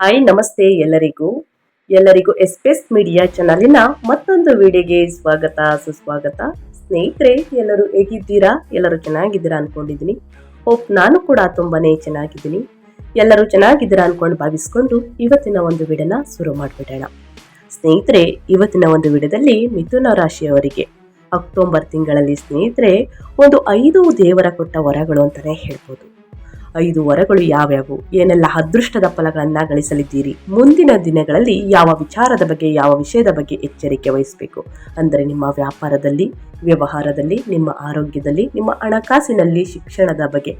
Hi ನಮಸ್ತೆ ಎಲ್ಲರಿಗೂ. ಎಲ್ಲರಿಗೂ ಎಸ್ಪೆಸ್ ಮೀಡಿಯಾ ಚಾನಲಿನ ಮತ್ತೊಂದು ವಿಡಿಯೋಗೆ ಸ್ವಾಗತ, ಸುಸ್ವಾಗತ. ಸ್ನೇಹಿತರೆ, ಎಲ್ಲರೂ ಹೇಗಿದ್ದೀರಾ? ಎಲ್ಲರೂ ಚೆನ್ನಾಗಿದ್ದೀರಾ ಅನ್ಕೊಂಡಿದ್ದೀನಿ. ಹೋಪ್ ನಾನು ಕೂಡ ತುಂಬಾನೇ ಚೆನ್ನಾಗಿದ್ದೀನಿ. ಎಲ್ಲರೂ ಚೆನ್ನಾಗಿದ್ದೀರಾ ಅನ್ಕೊಂಡು ಭಾವಿಸ್ಕೊಂಡು ಇವತ್ತಿನ ಒಂದು ವಿಡಿಯೋನ ಶುರು ಮಾಡಿಬಿಡೋಣ. ಸ್ನೇಹಿತರೆ, ಇವತ್ತಿನ ಒಂದು ವಿಡಿಯೋದಲ್ಲಿ ಮಿಥುನ ರಾಶಿಯವರಿಗೆ ಅಕ್ಟೋಬರ್ ತಿಂಗಳಲ್ಲಿ ಸ್ನೇಹಿತರೆ, ಒಂದು ಐದು ದೇವರ ಕೊಟ್ಟ ವರಗಳು ಅಂತಲೇ ಹೇಳ್ಬೋದು. ಐದು ವರಗಳು ಯಾವ್ಯಾವು? ಏನೆಲ್ಲ ಅದೃಷ್ಟದ ಫಲಗಳನ್ನ ಗಳಿಸಲಿದ್ದೀರಿ? ಮುಂದಿನ ದಿನಗಳಲ್ಲಿ ಯಾವ ವಿಚಾರದ ಬಗ್ಗೆ, ಯಾವ ವಿಷಯದ ಬಗ್ಗೆ ಎಚ್ಚರಿಕೆ ವಹಿಸಬೇಕು? ಅಂದರೆ ನಿಮ್ಮ ವ್ಯಾಪಾರದಲ್ಲಿ ವ್ಯವಹಾರದಲ್ಲಿ, ನಿಮ್ಮ ಆರೋಗ್ಯದಲ್ಲಿ, ನಿಮ್ಮ ಹಣಕಾಸಿನಲ್ಲಿ ಶಿಕ್ಷಣದ ಬಗ್ಗೆ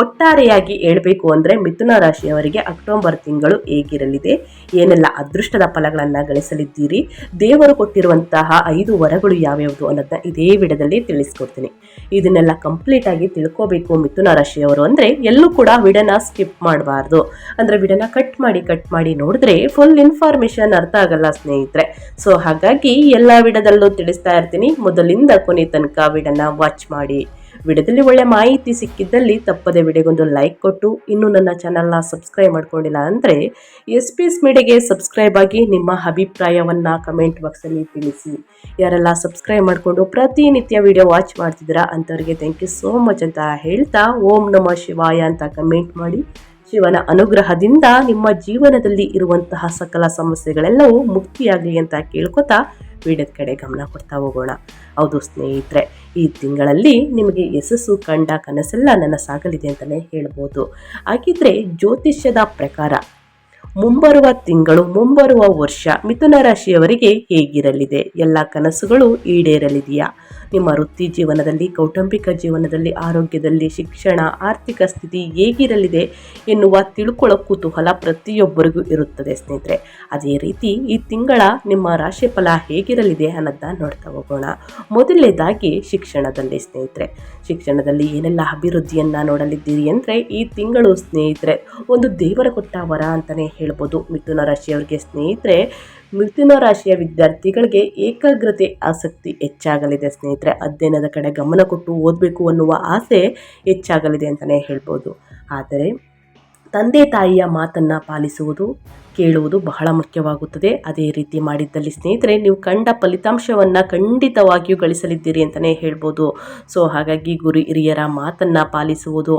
ಒಟ್ಟಾರೆಯಾಗಿ ಹೇಳಬೇಕು ಅಂದರೆ ಮಿಥುನ ರಾಶಿಯವರಿಗೆ ಅಕ್ಟೋಬರ್ ತಿಂಗಳು ಹೇಗಿರಲಿದೆ, ಏನೆಲ್ಲ ಅದೃಷ್ಟದ ಫಲಗಳನ್ನು ಗಳಿಸಲಿದ್ದೀರಿ, ದೇವರು ಕೊಟ್ಟಿರುವಂತಹ ಐದು ವರಗಳು ಯಾವ್ಯಾವುದು ಅನ್ನೋದನ್ನ ಇದೇ ವಿಡದಲ್ಲಿ ತಿಳಿಸ್ಕೊಡ್ತೀನಿ. ಇದನ್ನೆಲ್ಲ ಕಂಪ್ಲೀಟ್ ಆಗಿ ತಿಳ್ಕೋಬೇಕು ಮಿಥುನ ರಾಶಿಯವರು ಅಂದರೆ ಎಲ್ಲೂ ಕೂಡ ವಿಡನ ಸ್ಕಿಪ್ ಮಾಡಬಾರ್ದು. ಅಂದರೆ ವಿಡನ ಕಟ್ ಮಾಡಿ ಕಟ್ ಮಾಡಿ ನೋಡಿದ್ರೆ ಫುಲ್ ಇನ್ಫಾರ್ಮೇಶನ್ ಅರ್ಥ ಆಗಲ್ಲ ಸ್ನೇಹಿತರೆ. ಸೊ ಹಾಗಾಗಿ ಎಲ್ಲ ವಿಡದಲ್ಲೂ ತಿಳಿಸ್ತಾ ಇರ್ತೀನಿ. ಮೊದಲಿಂದ ಕೊನೆ ತನಕ ವಿಡನ್ನ ವಾಚ್ ಮಾಡಿ. ವಿಡಿಯೋದಲ್ಲಿ ಒಳ್ಳೆ ಮಾಹಿತಿ ಸಿಕ್ಕಿದ್ದಲ್ಲಿ ತಪ್ಪದೆ ವಿಡಿಯೋಗೊಂದು ಲೈಕ್ ಕೊಟ್ಟು, ಇನ್ನೂ ನನ್ನ ಚಾನಲ್ನ ಸಬ್ಸ್ಕ್ರೈಬ್ ಮಾಡ್ಕೊಂಡಿಲ್ಲ ಅಂದರೆ ಎಸ್ ಪಿ ಎಸ್ ಮೀಡಿಯಾಗೆ ಸಬ್ಸ್ಕ್ರೈಬ್ ಆಗಿ ನಿಮ್ಮ ಅಭಿಪ್ರಾಯವನ್ನು ಕಮೆಂಟ್ ಬಾಕ್ಸಲ್ಲಿ ತಿಳಿಸಿ. ಯಾರೆಲ್ಲ ಸಬ್ಸ್ಕ್ರೈಬ್ ಮಾಡಿಕೊಂಡು ಪ್ರತಿನಿತ್ಯ ವಿಡಿಯೋ ವಾಚ್ ಮಾಡ್ತಿದ್ದೀರಾ ಅಂಥವ್ರಿಗೆ ಥ್ಯಾಂಕ್ ಯು ಸೋ ಮಚ್ ಅಂತ ಹೇಳ್ತಾ ಓಂ ನಮ ಶಿವಾಯ ಅಂತ ಕಮೆಂಟ್ ಮಾಡಿ. ಶಿವನ ಅನುಗ್ರಹದಿಂದ ನಿಮ್ಮ ಜೀವನದಲ್ಲಿ ಇರುವಂತಹ ಸಕಲ ಸಮಸ್ಯೆಗಳೆಲ್ಲವೂ ಮುಕ್ತಿಯಾಗಲಿ ಅಂತ ಕೇಳ್ಕೊತಾ ವಿಡಿಯೋದ ಕಡೆ ಗಮನ ಕೊಡ್ತಾ ಹೋಗೋಣ. ಹೌದು ಸ್ನೇಹಿತರೆ, ಈ ತಿಂಗಳಲ್ಲಿ ನಿಮಗೆ ಯಶಸ್ಸು ಕಂಡ ಕನಸೆಲ್ಲ ನನಸಾಗಲಿದೆ ಅಂತಲೇ ಹೇಳ್ಬೋದು. ಹಾಗಿದ್ರೆ ಜ್ಯೋತಿಷ್ಯದ ಪ್ರಕಾರ ಮುಂಬರುವ ತಿಂಗಳು, ಮುಂಬರುವ ವರ್ಷ ಮಿಥುನ ರಾಶಿಯವರಿಗೆ ಹೇಗಿರಲಿದೆ? ಎಲ್ಲ ಕನಸುಗಳು ಈಡೇರಲಿದೆಯಾ? ನಿಮ್ಮ ವೃತ್ತಿ ಜೀವನದಲ್ಲಿ, ಕೌಟುಂಬಿಕ ಜೀವನದಲ್ಲಿ, ಆರೋಗ್ಯದಲ್ಲಿ, ಶಿಕ್ಷಣ, ಆರ್ಥಿಕ ಸ್ಥಿತಿ ಹೇಗಿರಲಿದೆ ಎನ್ನುವ ತಿಳ್ಕೊಳ್ಳೋ ಕುತೂಹಲ ಪ್ರತಿಯೊಬ್ಬರಿಗೂ ಇರುತ್ತದೆ ಸ್ನೇಹಿತರೆ. ಅದೇ ರೀತಿ ಈ ತಿಂಗಳ ನಿಮ್ಮ ರಾಶಿ ಫಲ ಹೇಗಿರಲಿದೆ ಅನ್ನೋದನ್ನ ನೋಡ್ತಾ ಹೋಗೋಣ. ಮೊದಲನೇದಾಗಿ ಶಿಕ್ಷಣದಲ್ಲಿ ಸ್ನೇಹಿತರೆ. ಶಿಕ್ಷಣದಲ್ಲಿ ಏನೆಲ್ಲ ಅಭಿವೃದ್ಧಿಯನ್ನು ನೋಡಲಿದ್ದೀರಿ ಅಂದರೆ ಈ ತಿಂಗಳು ಸ್ನೇಹಿತರೆ, ಒಂದು ದೇವರ ಕೊಟ್ಟ ವರ ಅಂತಲೇ ಹೇಳ್ಬೋದು. ಮಿಥುನ ರಾಶಿಯವರಿಗೆ ಸ್ನೇಹಿತರೆ ಮಿಥುನ ರಾಶಿಯ ವಿದ್ಯಾರ್ಥಿಗಳಿಗೆ ಏಕಾಗ್ರತೆ ಆಸಕ್ತಿ ಹೆಚ್ಚಾಗಲಿದೆ ಸ್ನೇಹಿತರೆ. ಅಧ್ಯಯನದ ಕಡೆ ಗಮನ ಕೊಟ್ಟು ಓದಬೇಕು ಅನ್ನುವ ಆಸೆ ಹೆಚ್ಚಾಗಲಿದೆ ಅಂತಲೇ ಹೇಳ್ಬೋದು. ಆದರೆ ತಂದೆ ತಾಯಿಯ ಮಾತನ್ನು ಪಾಲಿಸುವುದು, ಕೇಳುವುದು ಬಹಳ ಮುಖ್ಯವಾಗುತ್ತದೆ. ಅದೇ ರೀತಿ ಮಾಡಿದ್ದಲ್ಲಿ ಸ್ನೇಹಿತರೆ, ನೀವು ಕಂಡ ಫಲಿತಾಂಶವನ್ನು ಖಂಡಿತವಾಗಿಯೂ ಗಳಿಸಲಿದ್ದೀರಿ ಅಂತಲೇ ಹೇಳ್ಬೋದು. ಸೊ, ಹಾಗಾಗಿ ಗುರು ಹಿರಿಯರ ಮಾತನ್ನು ಪಾಲಿಸುವುದು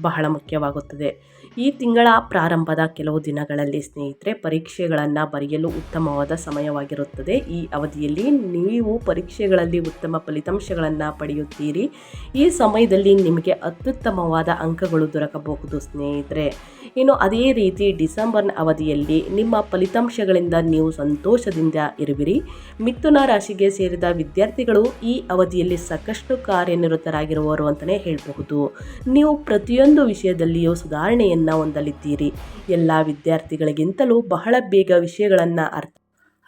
ಬಹಳ ಮುಖ್ಯವಾಗುತ್ತದೆ. ಈ ತಿಂಗಳ ಪ್ರಾರಂಭದ ಕೆಲವು ದಿನಗಳಲ್ಲಿ ಸ್ನೇಹಿತರೆ, ಪರೀಕ್ಷೆಗಳನ್ನು ಬರೆಯಲು ಉತ್ತಮವಾದ ಸಮಯವಾಗಿರುತ್ತದೆ. ಈ ಅವಧಿಯಲ್ಲಿ ನೀವು ಪರೀಕ್ಷೆಗಳಲ್ಲಿ ಉತ್ತಮ ಫಲಿತಾಂಶಗಳನ್ನು ಪಡೆಯುತ್ತೀರಿ. ಈ ಸಮಯದಲ್ಲಿ ನಿಮಗೆ ಅತ್ಯುತ್ತಮವಾದ ಅಂಕಗಳು ದೊರಕಬಹುದು ಸ್ನೇಹಿತರೆ. ಇನ್ನು ಅದೇ ರೀತಿ ಡಿಸೆಂಬರ್ನ ಅವಧಿಯಲ್ಲಿ ನಿಮ್ಮ ಫಲಿತಾಂಶಗಳಿಂದ ನೀವು ಸಂತೋಷದಿಂದ ಇರುವಿರಿ. ಮಿಥುನ ರಾಶಿಗೆ ಸೇರಿದ ವಿದ್ಯಾರ್ಥಿಗಳು ಈ ಅವಧಿಯಲ್ಲಿ ಸಾಕಷ್ಟು ಕಾರ್ಯನಿರತರಾಗಿರುವವರು ಅಂತಲೇ ಹೇಳಬಹುದು. ನೀವು ಪ್ರತಿಯೊಂದು ವಿಷಯದಲ್ಲಿಯೂ ಸುಧಾರಣೆಯನ್ನು ಹೊಂದಲಿದ್ದೀರಿ. ಎಲ್ಲ ವಿದ್ಯಾರ್ಥಿಗಳಿಗಿಂತಲೂ ಬಹಳ ಬೇಗ ವಿಷಯಗಳನ್ನು ಅರ್ಥ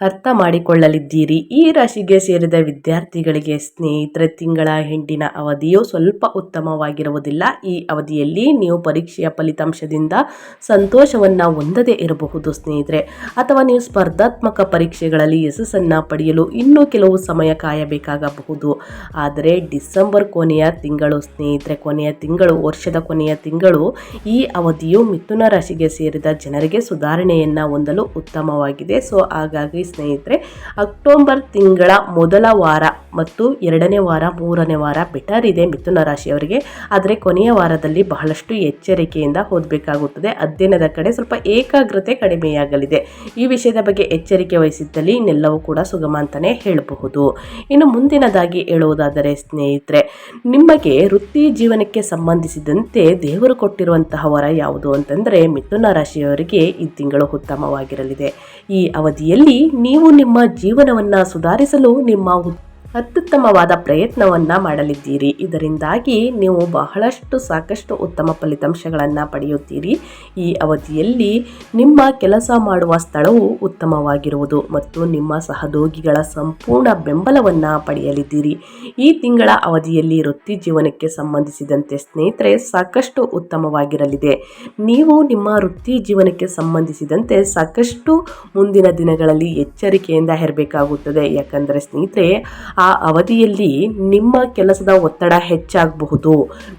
ಅರ್ಥ ಮಾಡಿಕೊಳ್ಳಲಿದ್ದೀರಿ. ಈ ರಾಶಿಗೆ ಸೇರಿದ ವಿದ್ಯಾರ್ಥಿಗಳಿಗೆ ಸ್ನೇಹಿತರ, ತಿಂಗಳ ಹೆಂಡಿನ ಅವಧಿಯು ಸ್ವಲ್ಪ ಉತ್ತಮವಾಗಿರುವುದಿಲ್ಲ. ಈ ಅವಧಿಯಲ್ಲಿ ನೀವು ಪರೀಕ್ಷೆಯ ಫಲಿತಾಂಶದಿಂದ ಸಂತೋಷವನ್ನು ಹೊಂದದೇ ಇರಬಹುದು ಸ್ನೇಹಿತರೆ. ಅಥವಾ ನೀವು ಸ್ಪರ್ಧಾತ್ಮಕ ಪರೀಕ್ಷೆಗಳಲ್ಲಿ ಯಶಸ್ಸನ್ನು ಪಡೆಯಲು ಇನ್ನೂ ಕೆಲವು ಸಮಯ ಕಾಯಬೇಕಾಗಬಹುದು. ಆದರೆ ಡಿಸೆಂಬರ್ ಕೊನೆಯ ತಿಂಗಳು ಸ್ನೇಹಿತರೆ, ಕೊನೆಯ ತಿಂಗಳು, ವರ್ಷದ ಕೊನೆಯ ತಿಂಗಳು ಈ ಅವಧಿಯು ಮಿಥುನ ರಾಶಿಗೆ ಸೇರಿದ ಜನರಿಗೆ ಸುಧಾರಣೆಯನ್ನು ಹೊಂದಲು ಉತ್ತಮವಾಗಿದೆ. ಸೊ ಹಾಗಾಗಿ ಸ್ನೇಹಿತರೆ, ಅಕ್ಟೋಬರ್ ತಿಂಗಳ ಮೊದಲ ವಾರ ಮತ್ತು ಎರಡನೇ ವಾರ, ಮೂರನೇ ವಾರ ಬೆಟರ್ ಇದೆ ಮಿಥುನ ರಾಶಿಯವರಿಗೆ. ಆದರೆ ಕೊನೆಯ ವಾರದಲ್ಲಿ ಬಹಳಷ್ಟು ಎಚ್ಚರಿಕೆಯಿಂದ ಓದಬೇಕಾಗುತ್ತದೆ. ಅಧ್ಯಯನದ ಕಡೆ ಸ್ವಲ್ಪ ಏಕಾಗ್ರತೆ ಕಡಿಮೆಯಾಗಲಿದೆ. ಈ ವಿಷಯದ ಬಗ್ಗೆ ಎಚ್ಚರಿಕೆ ವಹಿಸಿದ್ದಲ್ಲಿ ಇನ್ನೆಲ್ಲವೂ ಕೂಡ ಸುಗಮ ಅಂತಲೇ ಹೇಳಬಹುದು. ಇನ್ನು ಮುಂದಿನದಾಗಿ ಹೇಳುವುದಾದರೆ, ಸ್ನೇಹಿತರೆ, ನಿಮಗೆ ವೃತ್ತಿ ಜೀವನಕ್ಕೆ ಸಂಬಂಧಿಸಿದಂತೆ ದೇವರು ಕೊಟ್ಟಿರುವಂತಹ ವರ ಯಾವುದು ಅಂತಂದರೆ, ಮಿಥುನ ರಾಶಿಯವರಿಗೆ ಈ ತಿಂಗಳು ಉತ್ತಮವಾಗಿರಲಿದೆ. ಈ ಅವಧಿಯಲ್ಲಿ ನೀವು ನಿಮ್ಮ ಜೀವನವನ್ನು ಸುಧಾರಿಸಲು ನಿಮ್ಮ ಅತ್ಯುತ್ತಮವಾದ ಪ್ರಯತ್ನವನ್ನು ಮಾಡಲಿದ್ದೀರಿ. ಇದರಿಂದಾಗಿ ನೀವು ಬಹಳಷ್ಟು ಸಾಕಷ್ಟು ಉತ್ತಮ ಫಲಿತಾಂಶಗಳನ್ನು ಪಡೆಯುತ್ತೀರಿ. ಈ ಅವಧಿಯಲ್ಲಿ ನಿಮ್ಮ ಕೆಲಸ ಮಾಡುವ ಸ್ಥಳವು ಉತ್ತಮವಾಗಿರುವುದು ಮತ್ತು ನಿಮ್ಮ ಸಹೋದ್ಯೋಗಿಗಳ ಸಂಪೂರ್ಣ ಬೆಂಬಲವನ್ನು ಪಡೆಯಲಿದ್ದೀರಿ. ಈ ತಿಂಗಳ ಅವಧಿಯಲ್ಲಿ ವೃತ್ತಿ ಜೀವನಕ್ಕೆ ಸಂಬಂಧಿಸಿದಂತೆ ಸ್ನೇಹಿತರೆ, ಸಾಕಷ್ಟು ಉತ್ತಮವಾಗಿರಲಿದೆ. ನೀವು ನಿಮ್ಮ ವೃತ್ತಿ ಜೀವನಕ್ಕೆ ಸಂಬಂಧಿಸಿದಂತೆ ಸಾಕಷ್ಟು ಮುಂದಿನ ದಿನಗಳಲ್ಲಿ ಎಚ್ಚರಿಕೆಯಿಂದ ಇರಬೇಕಾಗುತ್ತದೆ. ಯಾಕಂದರೆ ಸ್ನೇಹಿತರೆ ಆ ಅವಧಿಯಲ್ಲಿ ನಿಮ್ಮ ಕೆಲಸದ ಒತ್ತಡ ಹೆಚ್ಚಾಗಬಹುದು.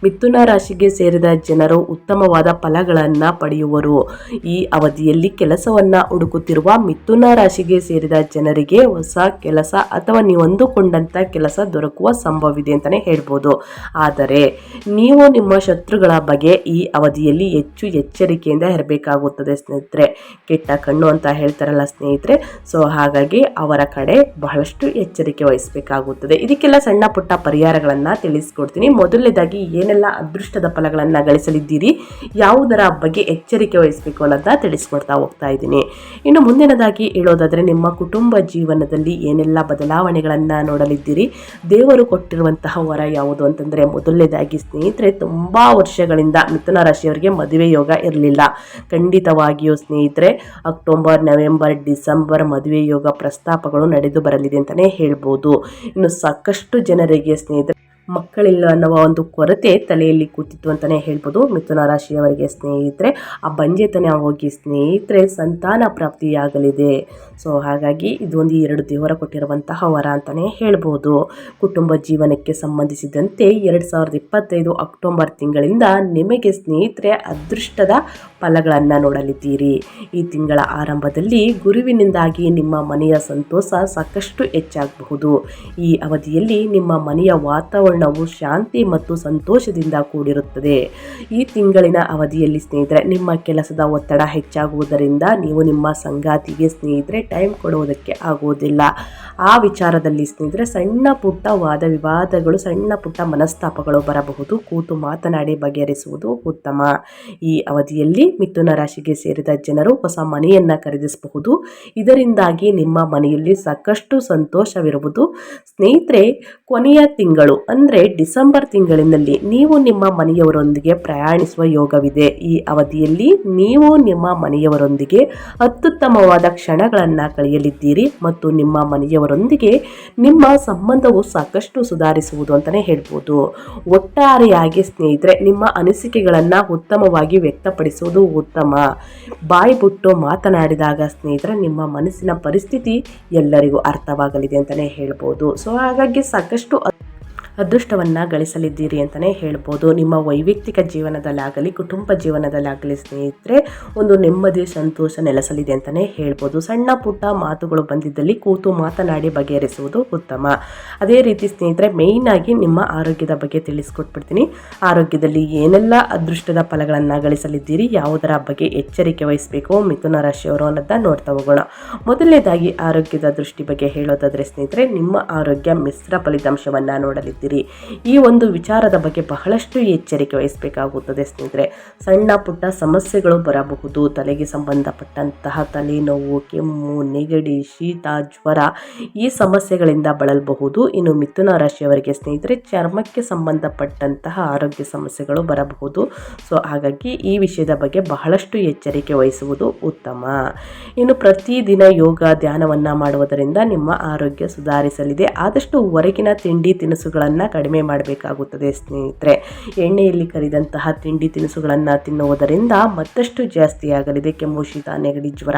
ಮಿಥುನ ರಾಶಿಗೆ ಸೇರಿದ ಜನರು ಉತ್ತಮವಾದ ಫಲಗಳನ್ನು ಪಡೆಯುವರು. ಈ ಅವಧಿಯಲ್ಲಿ ಕೆಲಸವನ್ನು ಹುಡುಕುತ್ತಿರುವ ಮಿಥುನ ರಾಶಿಗೆ ಸೇರಿದ ಜನರಿಗೆ ಹೊಸ ಕೆಲಸ ಅಥವಾ ನೀವು ಅಂದುಕೊಂಡಂಥ ಕೆಲಸ ದೊರಕುವ ಸಂಭವವಿದೆ ಅಂತಲೇ ಹೇಳ್ಬೋದು. ಆದರೆ, ನೀವು ನಿಮ್ಮ ಶತ್ರುಗಳ ಬಗ್ಗೆ ಈ ಅವಧಿಯಲ್ಲಿ ಹೆಚ್ಚು ಎಚ್ಚರಿಕೆಯಿಂದ ಇರಬೇಕಾಗುತ್ತದೆ ಸ್ನೇಹಿತರೆ. ಕೆಟ್ಟ ಕಣ್ಣು ಅಂತ ಹೇಳ್ತಾರಲ್ಲ ಸ್ನೇಹಿತರೆ. ಸೊ ಹಾಗಾಗಿ ಅವರ ಕಡೆ ಬಹಳಷ್ಟು ಎಚ್ಚರಿಕೆ ವಹಿಸಬೇಕಾಗುತ್ತದೆ ಇದಕ್ಕೆಲ್ಲ ಸಣ್ಣ ಪುಟ್ಟ ಪರಿಹಾರಗಳನ್ನು ತಿಳಿಸ್ಕೊಡ್ತೀನಿ. ಮೊದಲನೇದಾಗಿ ಏನೆಲ್ಲ ಅದೃಷ್ಟದ ಫಲಗಳನ್ನು ಗಳಿಸಲಿದ್ದೀರಿ, ಯಾವುದರ ಬಗ್ಗೆ ಎಚ್ಚರಿಕೆ ವಹಿಸಬೇಕು ಅನ್ನೋದನ್ನ ತಿಳಿಸ್ಕೊಡ್ತಾ ಹೋಗ್ತಾ ಇದ್ದೀನಿ. ಇನ್ನು ಮುಂದಿನದಾಗಿ ಹೇಳೋದಾದರೆ, ನಿಮ್ಮ ಕುಟುಂಬ ಜೀವನದಲ್ಲಿ ಏನೆಲ್ಲ ಬದಲಾವಣೆಗಳನ್ನು ನೋಡಲಿದ್ದೀರಿ, ದೇವರು ಕೊಟ್ಟಿರುವಂತಹ ವರ ಯಾವುದು ಅಂತಂದರೆ, ಮೊದಲನೇದಾಗಿ ಸ್ನೇಹಿತರೆ, ತುಂಬ ವರ್ಷಗಳಿಂದ ಮಿಥುನ ರಾಶಿಯವರಿಗೆ ಮದುವೆ ಯೋಗ ಇರಲಿಲ್ಲ. ಖಂಡಿತವಾಗಿಯೂ ಸ್ನೇಹಿತರೆ, ಅಕ್ಟೋಬರ್, ನವೆಂಬರ್, ಡಿಸೆಂಬರ್ ಮದುವೆ ಯೋಗ ಪ್ರಸ್ತಾಪಗಳು ನಡೆದು ಬರಲಿದೆ ಅಂತಲೇ ಹೇಳ್ಬೋದು. ಇನ್ನು ಸಾಕಷ್ಟು ಜನರಿಗೆ ಸ್ನೇಹಿತರೆ ಮಕ್ಕಳಿಲ್ಲ ಅನ್ನುವ ಒಂದು ಕೊರತೆ ತಲೆಯಲ್ಲಿ ಕೂತಿತ್ತು ಅಂತಲೇ ಹೇಳ್ಬೋದು. ಮಿಥುನ ರಾಶಿಯವರಿಗೆ ಸ್ನೇಹಿತರೆ, ಆ ಬಂಜೆತನ ಹೋಗಿ ಸ್ನೇಹಿತರೆ, ಸಂತಾನ ಪ್ರಾಪ್ತಿಯಾಗಲಿದೆ. ಸೊ ಹಾಗಾಗಿ ಇದು ಒಂದು ಎರಡು ದೇವರ ಕೊಟ್ಟಿರುವಂತಹ ವರ ಅಂತಲೇ ಹೇಳ್ಬೋದು. ಕುಟುಂಬ ಜೀವನಕ್ಕೆ ಸಂಬಂಧಿಸಿದಂತೆ ಎರಡು ಸಾವಿರದ ಇಪ್ಪತ್ತೈದು ಅಕ್ಟೋಬರ್ ತಿಂಗಳಿಂದ ನಿಮಗೆ ಸ್ನೇಹಿತರೆ, ಅದೃಷ್ಟದ ಫಲಗಳನ್ನು ನೋಡಲಿದ್ದೀರಿ. ಈ ತಿಂಗಳ ಆರಂಭದಲ್ಲಿ ಗುರುವಿನಿಂದಾಗಿ ನಿಮ್ಮ ಮನೆಯ ಸಂತೋಷ ಸಾಕಷ್ಟು ಹೆಚ್ಚಾಗಬಹುದು. ಈ ಅವಧಿಯಲ್ಲಿ ನಿಮ್ಮ ಮನೆಯ ವಾತಾವರಣವು ಶಾಂತಿ ಮತ್ತು ಸಂತೋಷದಿಂದ ಕೂಡಿರುತ್ತದೆ. ಈ ತಿಂಗಳಿನ ಅವಧಿಯಲ್ಲಿ ಸ್ನೇಹಿತರೆ, ನಿಮ್ಮ ಕೆಲಸದ ಒತ್ತಡ ಹೆಚ್ಚಾಗುವುದರಿಂದ ನೀವು ನಿಮ್ಮ ಸಂಗಾತಿಗೆ ಸ್ನೇಹಿತರೆ ಟೈಮ್ ಕೊಡುವುದಕ್ಕೆ ಆಗುವುದಿಲ್ಲ. ಆ ವಿಚಾರದಲ್ಲಿ ಸ್ನೇಹಿತರೆ, ಸಣ್ಣ ಪುಟ್ಟ ವಾದ ವಿವಾದಗಳು, ಸಣ್ಣ ಪುಟ್ಟ ಮನಸ್ತಾಪಗಳು ಬರಬಹುದು. ಕೂತು ಮಾತನಾಡಿ ಬಗೆಹರಿಸುವುದು ಉತ್ತಮ. ಈ ಅವಧಿಯಲ್ಲಿ ಮಿಥುನ ರಾಶಿಗೆ ಸೇರಿದ ಜನರು ಹೊಸ ಮನೆಯನ್ನು ಖರೀದಿಸಬಹುದು. ಇದರಿಂದಾಗಿ ನಿಮ್ಮ ಮನೆಯಲ್ಲಿ ಸಾಕಷ್ಟು ಸಂತೋಷವಿರುವುದು. ಸ್ನೇಹಿತರೆ, ಕೊನೆಯ ತಿಂಗಳು ಅಂದರೆ ಡಿಸೆಂಬರ್ ತಿಂಗಳಿನಲ್ಲಿ ನೀವು ನಿಮ್ಮ ಮನೆಯವರೊಂದಿಗೆ ಪ್ರಯಾಣಿಸುವ ಯೋಗವಿದೆ. ಈ ಅವಧಿಯಲ್ಲಿ ನೀವು ನಿಮ್ಮ ಮನೆಯವರೊಂದಿಗೆ ಅತ್ಯುತ್ತಮವಾದ ಕ್ಷಣಗಳನ್ನು ಕಳೆಯಲಿದ್ದೀರಿ ಮತ್ತು ನಿಮ್ಮ ಮನೆಯವರೊಂದಿಗೆ ನಿಮ್ಮ ಸಂಬಂಧವು ಸಾಕಷ್ಟು ಸುಧಾರಿಸುವುದು ಅಂತಲೇ ಹೇಳ್ಬೋದು. ಒಟ್ಟಾರೆಯಾಗಿ ಸ್ನೇಹಿತರೆ, ನಿಮ್ಮ ಅನಿಸಿಕೆಗಳನ್ನು ಉತ್ತಮವಾಗಿ ವ್ಯಕ್ತಪಡಿಸುವುದು ಉತ್ತಮ. ಬಾಯಿ ಬಿಟ್ಟು ಮಾತನಾಡಿದಾಗ ಸ್ನೇಹಿತರೆ, ನಿಮ್ಮ ಮನಸ್ಸಿನ ಪರಿಸ್ಥಿತಿ ಎಲ್ಲರಿಗೂ ಅರ್ಥವಾಗಲಿದೆ ಅಂತಲೇ ಹೇಳ್ಬೋದು. ಸೊ ಹಾಗಾಗಿ ಸಾಕಷ್ಟು ಅದೃಷ್ಟವನ್ನು ಗಳಿಸಲಿದ್ದೀರಿ ಅಂತಲೇ ಹೇಳ್ಬೋದು. ನಿಮ್ಮ ವೈಯಕ್ತಿಕ ಜೀವನದಲ್ಲಾಗಲಿ, ಕುಟುಂಬ ಜೀವನದಲ್ಲಾಗಲಿ ಸ್ನೇಹಿತರೆ, ಒಂದು ನೆಮ್ಮದಿ, ಸಂತೋಷ ನೆಲೆಸಲಿದೆ ಅಂತಲೇ ಹೇಳ್ಬೋದು. ಸಣ್ಣ ಪುಟ್ಟ ಮಾತುಗಳು ಬಂದಿದ್ದಲ್ಲಿ ಕೂತು ಮಾತನಾಡಿ ಬಗೆಹರಿಸುವುದು ಉತ್ತಮ. ಅದೇ ರೀತಿ ಸ್ನೇಹಿತರೆ ಮೇಯ್ನಾಗಿ ನಿಮ್ಮ ಆರೋಗ್ಯದ ಬಗ್ಗೆ ತಿಳಿಸ್ಕೊಟ್ಬಿಡ್ತೀನಿ. ಆರೋಗ್ಯದಲ್ಲಿ ಏನೆಲ್ಲ ಅದೃಷ್ಟದ ಫಲಗಳನ್ನು ಗಳಿಸಲಿದ್ದೀರಿ, ಯಾವುದರ ಬಗ್ಗೆ ಎಚ್ಚರಿಕೆ ವಹಿಸಬೇಕು, ಮಿಥುನ ರಾಶಿಯವರು ಅನ್ನೋದನ್ನ ನೋಡ್ತಾ ಹೋಗೋಣ. ಮೊದಲನೇದಾಗಿ ಆರೋಗ್ಯದ ದೃಷ್ಟಿ ಬಗ್ಗೆ ಹೇಳೋದಾದರೆ ಸ್ನೇಹಿತರೆ, ನಿಮ್ಮ ಆರೋಗ್ಯ ಮಿಶ್ರ ಫಲಿತಾಂಶವನ್ನು ನೋಡಲಿದ್ದೀರಿ. ಈ ಒಂದು ವಿಚಾರದ ಬಗ್ಗೆ ಬಹಳಷ್ಟು ಎಚ್ಚರಿಕೆ ವಹಿಸಬೇಕಾಗುತ್ತದೆ ಸ್ನೇಹಿತರೆ. ಸಣ್ಣ ಪುಟ್ಟ ಸಮಸ್ಯೆಗಳು ಬರಬಹುದು. ತಲೆಗೆ ಸಂಬಂಧಪಟ್ಟಂತಹ ತಲೆನೋವು, ಕೆಮ್ಮು, ನೆಗಡಿ, ಶೀತ, ಜ್ವರ ಈ ಸಮಸ್ಯೆಗಳಿಂದ ಬಳಲಬಹುದು. ಇನ್ನು ಮಿಥುನ ರಾಶಿಯವರಿಗೆ ಸ್ನೇಹಿತರೆ, ಚರ್ಮಕ್ಕೆ ಸಂಬಂಧಪಟ್ಟಂತಹ ಆರೋಗ್ಯ ಸಮಸ್ಯೆಗಳು ಬರಬಹುದು. ಸೊ, ಹಾಗಾಗಿ ಈ ವಿಷಯದ ಬಗ್ಗೆ ಬಹಳಷ್ಟು ಎಚ್ಚರಿಕೆ ವಹಿಸುವುದು ಉತ್ತಮ. ಇನ್ನು ಪ್ರತಿದಿನ ಯೋಗ, ಧ್ಯಾನವನ್ನು ಮಾಡುವುದರಿಂದ ನಿಮ್ಮ ಆರೋಗ್ಯ ಸುಧಾರಿಸಲಿದೆ. ಆದಷ್ಟು ಹೊರಗಿನ ತಿಂಡಿ ತಿನಿಸುಗಳನ್ನು ಕಡಿಮೆ ಮಾಡಬೇಕಾಗುತ್ತದೆ, ಸ್ನೇಹಿತರೆ. ಎಣ್ಣೆಯಲ್ಲಿ ಕರಿದಂತಹ ತಿಂಡಿ ತಿನಿಸುಗಳನ್ನು ತಿನ್ನುವುದರಿಂದ ಮತ್ತಷ್ಟು ಜಾಸ್ತಿ ಆಗಲಿದೆ ಕೆಮ್ಮು, ಶೀತ, ನೆಗಡಿ ಜ್ವರ.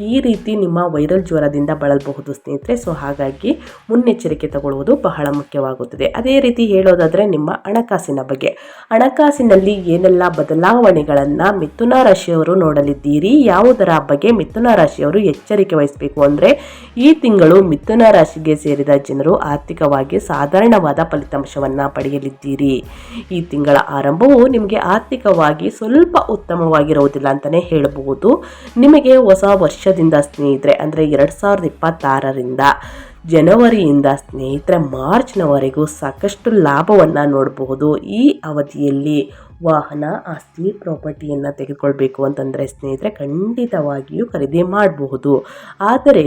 ಈ ರೀತಿ ನಿಮ್ಮ ವೈರಲ್ ಜ್ವರದಿಂದ ಬಳಲಬಹುದು, ಸ್ನೇಹಿತರೆ. ಸೊ, ಹಾಗಾಗಿ ಮುನ್ನೆಚ್ಚರಿಕೆ ತಗೊಳ್ಳುವುದು ಬಹಳ ಮುಖ್ಯವಾಗುತ್ತದೆ. ಅದೇ ರೀತಿ ಹೇಳೋದಾದರೆ ನಿಮ್ಮ ಹಣಕಾಸಿನ ಬಗ್ಗೆ. ಹಣಕಾಸಿನಲ್ಲಿ ಏನೆಲ್ಲ ಬದಲಾವಣೆಗಳನ್ನು ಮಿಥುನ ರಾಶಿಯವರು ನೋಡಲಿದ್ದೀರಿ? ಯಾವುದರ ಬಗ್ಗೆ ಮಿಥುನ ರಾಶಿಯವರು ಎಚ್ಚರಿಕೆ ವಹಿಸಬೇಕು ಅಂದರೆ ಈ ತಿಂಗಳು ಮಿಥುನ ರಾಶಿಗೆ ಸೇರಿದ ಜನರು ಆರ್ಥಿಕವಾಗಿ ಸಾಧಾರಣವಾದ ಫಲಿತಾಂಶವನ್ನು ಪಡೆಯಲಿದ್ದೀರಿ. ಈ ತಿಂಗಳ ಆರಂಭವು ನಿಮಗೆ ಆರ್ಥಿಕವಾಗಿ ಸ್ವಲ್ಪ ಉತ್ತಮವಾಗಿರುವುದಿಲ್ಲ ಅಂತಲೇ ಹೇಳಬಹುದು. ನಿಮಗೆ ಹೊಸ ವರ್ಷದಿಂದ ಸ್ನೇಹಿತರೆ, ಅಂದರೆ ಎರಡು ಸಾವಿರದ ಇಪ್ಪತ್ತಾರರಿಂದ ಜನವರಿಯಿಂದ ಸ್ನೇಹಿತರೆ, ಮಾರ್ಚ್ನವರೆಗೂ ಸಾಕಷ್ಟು ಲಾಭವನ್ನು ನೋಡಬಹುದು. ಈ ಅವಧಿಯಲ್ಲಿ ವಾಹನ, ಆಸ್ತಿ, ಪ್ರಾಪರ್ಟಿಯನ್ನು ತೆಗೆದುಕೊಳ್ಬೇಕು ಅಂತಂದರೆ ಸ್ನೇಹಿತರೆ, ಖಂಡಿತವಾಗಿಯೂ ಖರೀದಿ ಮಾಡಬಹುದು. ಆದರೆ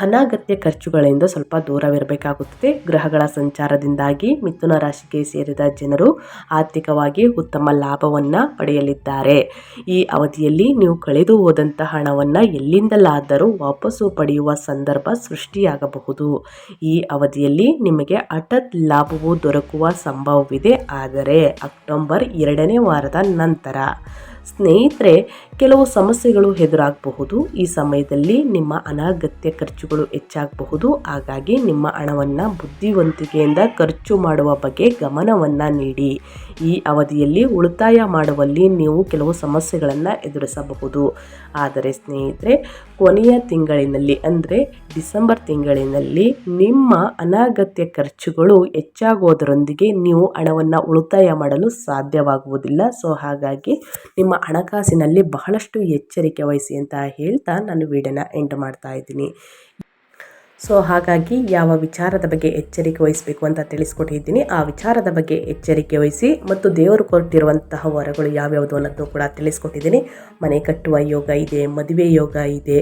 ಅನಾಗತ್ಯ ಖರ್ಚುಗಳಿಂದ ಸ್ವಲ್ಪ ದೂರವಿರಬೇಕಾಗುತ್ತದೆ. ಗ್ರಹಗಳ ಸಂಚಾರದಿಂದಾಗಿ ಮಿಥುನ ರಾಶಿಗೆ ಸೇರಿದ ಜನರು ಆರ್ಥಿಕವಾಗಿ ಉತ್ತಮ ಲಾಭವನ್ನು ಪಡೆಯಲಿದ್ದಾರೆ. ಈ ಅವಧಿಯಲ್ಲಿ ನೀವು ಕಳೆದು ಹೋದಂಥ ಹಣವನ್ನು ಎಲ್ಲಿಂದಲಾದರೂ ವಾಪಸ್ಸು ಪಡೆಯುವ ಸಂದರ್ಭ ಸೃಷ್ಟಿಯಾಗಬಹುದು. ಈ ಅವಧಿಯಲ್ಲಿ ನಿಮಗೆ ಹಠತ್ ಲಾಭವು ದೊರಕುವ ಸಂಭವವಿದೆ. ಆದರೆ ಅಕ್ಟೋಬರ್ ಎರಡನೇ ವಾರದ ನಂತರ ಸ್ನೇಹಿತರೆ, ಕೆಲವು ಸಮಸ್ಯೆಗಳು ಎದುರಾಗಬಹುದು. ಈ ಸಮಯದಲ್ಲಿ ನಿಮ್ಮ ಅನಗತ್ಯ ಖರ್ಚುಗಳು ಹೆಚ್ಚಾಗಬಹುದು. ಹಾಗಾಗಿ ನಿಮ್ಮ ಹಣವನ್ನು ಬುದ್ಧಿವಂತಿಕೆಯಿಂದ ಖರ್ಚು ಮಾಡುವ ಬಗ್ಗೆ ಗಮನವನ್ನು ನೀಡಿ. ಈ ಅವಧಿಯಲ್ಲಿ ಉಳಿತಾಯ ಮಾಡುವಲ್ಲಿ ನೀವು ಕೆಲವು ಸಮಸ್ಯೆಗಳನ್ನು ಎದುರಿಸಬಹುದು. ಆದರೆ ಸ್ನೇಹಿತರೆ, ಕೊನೆಯ ತಿಂಗಳಿನಲ್ಲಿ ಅಂದರೆ ಡಿಸೆಂಬರ್ ತಿಂಗಳಿನಲ್ಲಿ ನಿಮ್ಮ ಅನಗತ್ಯ ಖರ್ಚುಗಳು ಹೆಚ್ಚಾಗೋದರೊಂದಿಗೆ ನೀವು ಹಣವನ್ನು ಉಳಿತಾಯ ಮಾಡಲು ಸಾಧ್ಯವಾಗುವುದಿಲ್ಲ. ಸೊ ಹಾಗಾಗಿ ನಿಮ್ಮ ಹಣಕಾಸಿನಲ್ಲಿ ಬಹಳಷ್ಟು ಎಚ್ಚರಿಕೆ ವಹಿಸಿ ಅಂತ ಹೇಳ್ತಾ ನಾನು ವಿಡಿಯೋನ ಎಂಡ್ ಮಾಡ್ತಾ ಇದ್ದೀನಿ. ಸೊ ಹಾಗಾಗಿ ಯಾವ ವಿಚಾರದ ಬಗ್ಗೆ ಎಚ್ಚರಿಕೆ ವಹಿಸಬೇಕು ಅಂತ ತಿಳಿಸ್ಕೊಟ್ಟಿದ್ದೀನಿ. ಆ ವಿಚಾರದ ಬಗ್ಗೆ ಎಚ್ಚರಿಕೆ ವಹಿಸಿ ಮತ್ತು ದೇವರು ಕೊಟ್ಟಿರುವಂತಹ ವರಗಳು ಯಾವ್ಯಾವುದು ಅನ್ನೋದು ಕೂಡ ತಿಳಿಸ್ಕೊಟ್ಟಿದ್ದೀನಿ. ಮನೆ ಕಟ್ಟುವ ಯೋಗ ಇದೆ, ಮದುವೆ ಯೋಗ ಇದೆ.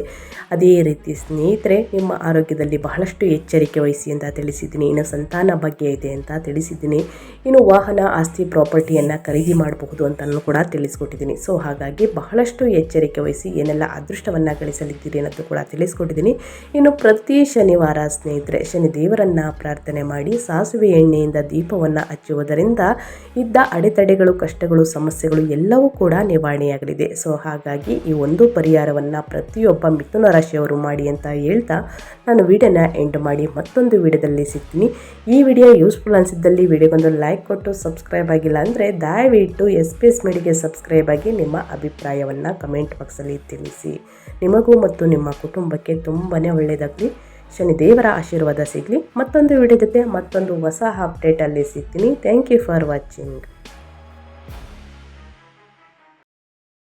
ಅದೇ ರೀತಿ ಸ್ನೇಹಿತರೆ, ನಿಮ್ಮ ಆರೋಗ್ಯದಲ್ಲಿ ಬಹಳಷ್ಟು ಎಚ್ಚರಿಕೆ ವಹಿಸಿ ಅಂತ ತಿಳಿಸಿದ್ದೀನಿ. ಇನ್ನು ಸಂತಾನ ಬಗ್ಗೆ ಇದೆ ಅಂತ ತಿಳಿಸಿದ್ದೀನಿ. ಇನ್ನು ವಾಹನ, ಆಸ್ತಿ, ಪ್ರಾಪರ್ಟಿಯನ್ನು ಖರೀದಿ ಮಾಡಬಹುದು ಅಂತಲೂ ಕೂಡ ತಿಳಿಸ್ಕೊಟ್ಟಿದ್ದೀನಿ. ಸೊ ಹಾಗಾಗಿ ಬಹಳಷ್ಟು ಎಚ್ಚರಿಕೆ ವಹಿಸಿ ಏನೆಲ್ಲ ಅದೃಷ್ಟವನ್ನು ಗಳಿಸಲಿದ್ದೀರಿ ಅನ್ನೋದು ಕೂಡ ತಿಳಿಸ್ಕೊಟ್ಟಿದ್ದೀನಿ. ಇನ್ನು ಪ್ರತಿ ಶನಿವಾರ ಸ್ನೇಹಿತರೆ ಶನಿ ದೇವರನ್ನು ಪ್ರಾರ್ಥನೆ ಮಾಡಿ ಸಾಸಿವೆ ಎಣ್ಣೆಯಿಂದ ದೀಪವನ್ನು ಹಚ್ಚುವುದರಿಂದ ಇದ್ದ ಅಡೆತಡೆಗಳು, ಕಷ್ಟಗಳು, ಸಮಸ್ಯೆಗಳು ಎಲ್ಲವೂ ಕೂಡ ನಿವಾರಣೆಯಾಗಲಿದೆ. ಸೊ, ಹಾಗಾಗಿ ಈ ಒಂದು ಪರಿಹಾರವನ್ನು ಪ್ರತಿಯೊಬ್ಬ ಮಿಥುನ ರಾಶಿಯವರು ಮಾಡಿ ಅಂತ ಹೇಳ್ತಾ ನಾನು ವಿಡಿಯೋನ ಎಂಡ್ ಮಾಡಿ ಮತ್ತೊಂದು ವಿಡಿಯೋದಲ್ಲಿ ಸಿಗ್ತೀನಿ. ಈ ವಿಡಿಯೋ ಯೂಸ್ಫುಲ್ ಅನಿಸಿದ್ದಲ್ಲಿ ವಿಡಿಯೋಗೊಂದು ಲೈಕ್ ಕೊಟ್ಟು ಸಬ್ಸ್ಕ್ರೈಬ್ ಆಗಿಲ್ಲ ಅಂದರೆ ದಯವಿಟ್ಟು ಎಸ್ ಪಿ ಎಸ್ ಮೀಡಿಗೆ ಸಬ್ಸ್ಕ್ರೈಬ್ ಆಗಿ ನಿಮ್ಮ ಅಭಿಪ್ರಾಯವನ್ನು ಕಮೆಂಟ್ ಬಾಕ್ಸಲ್ಲಿ ತಿಳಿಸಿ. ನಿಮಗೂ ಮತ್ತು ನಿಮ್ಮ ಕುಟುಂಬಕ್ಕೆ ತುಂಬಾ ಒಳ್ಳೆಯದಾಗಲಿ. ಶನಿ ದೇವರ ಆಶೀರ್ವಾದ ಸಿಗಲಿ. ಮತ್ತೊಂದು ವಿಡಿಯೋ ಜೊತೆ ಮತ್ತೊಂದು ಹೊಸ ಅಪ್ಡೇಟಲ್ಲಿ ಸಿಗ್ತೀನಿ. Thank you for watching